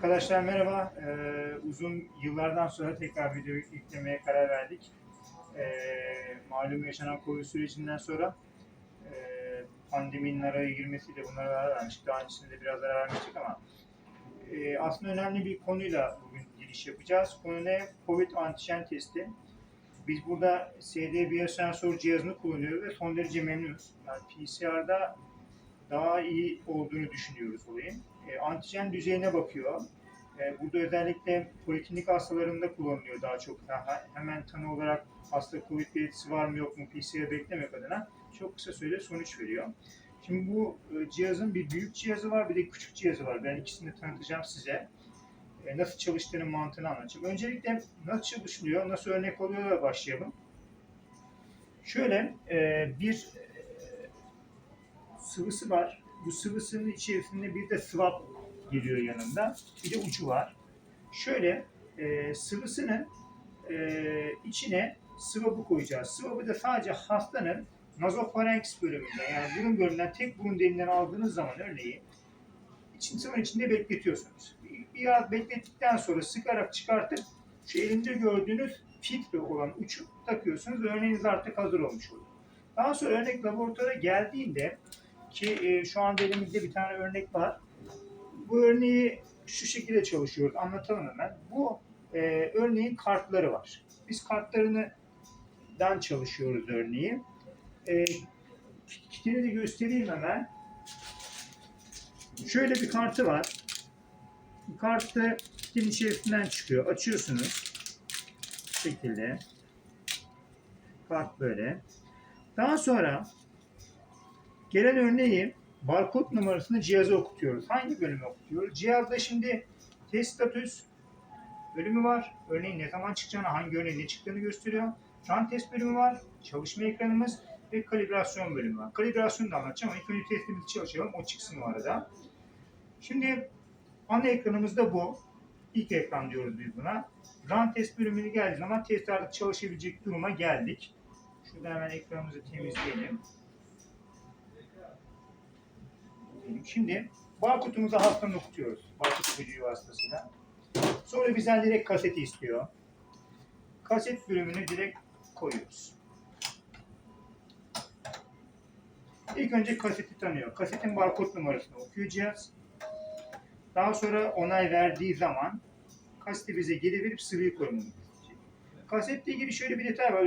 Arkadaşlar merhaba. Ee, uzun yıllardan sonra tekrar video yüklemeye karar verdik. Ee, malum yaşanan Covid sürecinden sonra e, pandeminin araya girmesiyle bunlara ara vermiştik. Daha öncesinde de biraz ara vermiştik ama e, aslında önemli bir konuyla bugün giriş yapacağız. Konu ne? Covid antijen testi. Biz burada SD biyosensör cihazını kullanıyoruz ve son derece memnunuz. Yani PCR'da daha iyi olduğunu düşünüyoruz olayın. E, antijen düzeyine bakıyor. E, burada özellikle poliklinik hastalarında kullanılıyor daha çok. Daha hemen tanı olarak hasta COVID belirtisi var mı yok mu PCR beklemek adına çok kısa sürede sonuç veriyor. Şimdi bu e, cihazın bir büyük cihazı var bir de küçük cihazı var. Ben ikisini de tanıtacağım size. E, nasıl çalıştığının mantığını anlatacağım. Öncelikle nasıl çalışılıyor, nasıl örnek oluyorlar başlayalım. Şöyle e, bir sıvısı var. Bu sıvısının içerisinde bir de swab geliyor yanında. Bir de ucu var. Şöyle e, sıvısının e, içine swab'ı koyacağız. Swab'ı da sadece hastanın nazofarenks bölümünde yani burun bölümünden tek burun deliğinden aldığınız zaman örneği için sıvının içinde bekletiyorsunuz. Bir- Biraz beklettikten sonra sıkarak çıkartıp şu elimde gördüğünüz filtre olan uçu takıyorsunuz örneğiniz artık hazır olmuş oluyor. Daha sonra örnek laboratuvara geldiğinde ki e, şu anda elimizde bir tane örnek var. Bu örneği şu şekilde çalışıyoruz. Anlatalım hemen. Bu e, örneğin kartları var. Biz kartlarını dan çalışıyoruz örneği. E, kitini de göstereyim hemen. Şöyle bir kartı var. Bu kartı kitin içerisinden çıkıyor. Açıyorsunuz. Bu şekilde. Kart böyle. Daha sonra Gelen örneği barkod numarasını cihaza okutuyoruz. Hangi bölüme okutuyoruz? Cihazda şimdi test status bölümü var. Örneğin ne zaman çıkacağını, hangi örneğin ne çıktığını gösteriyor. Run test bölümü var. Çalışma ekranımız ve kalibrasyon bölümü var. Kalibrasyonu da anlatacağım ama ilk önce testimizi çalışalım. O çıksın o arada. Şimdi ana ekranımızda bu. İlk ekran diyoruz biz buna. Run test bölümünü geldiği zaman test artık çalışabilecek duruma geldik. Şurada hemen ekranımızı temizleyelim. Şimdi barkodumuzu hastanın okutuyoruz. Barkod okuyucu vasıtasıyla. Sonra bizden direkt kaseti istiyor. Kaset bölümünü direkt koyuyoruz. İlk önce kaseti tanıyor. Kasetin barkod numarasını okuyor cihaz. Daha sonra onay verdiği zaman kaseti bize geri verip sıvıyı koymamızı isteyecek. Kasetle ilgili şöyle bir detay var.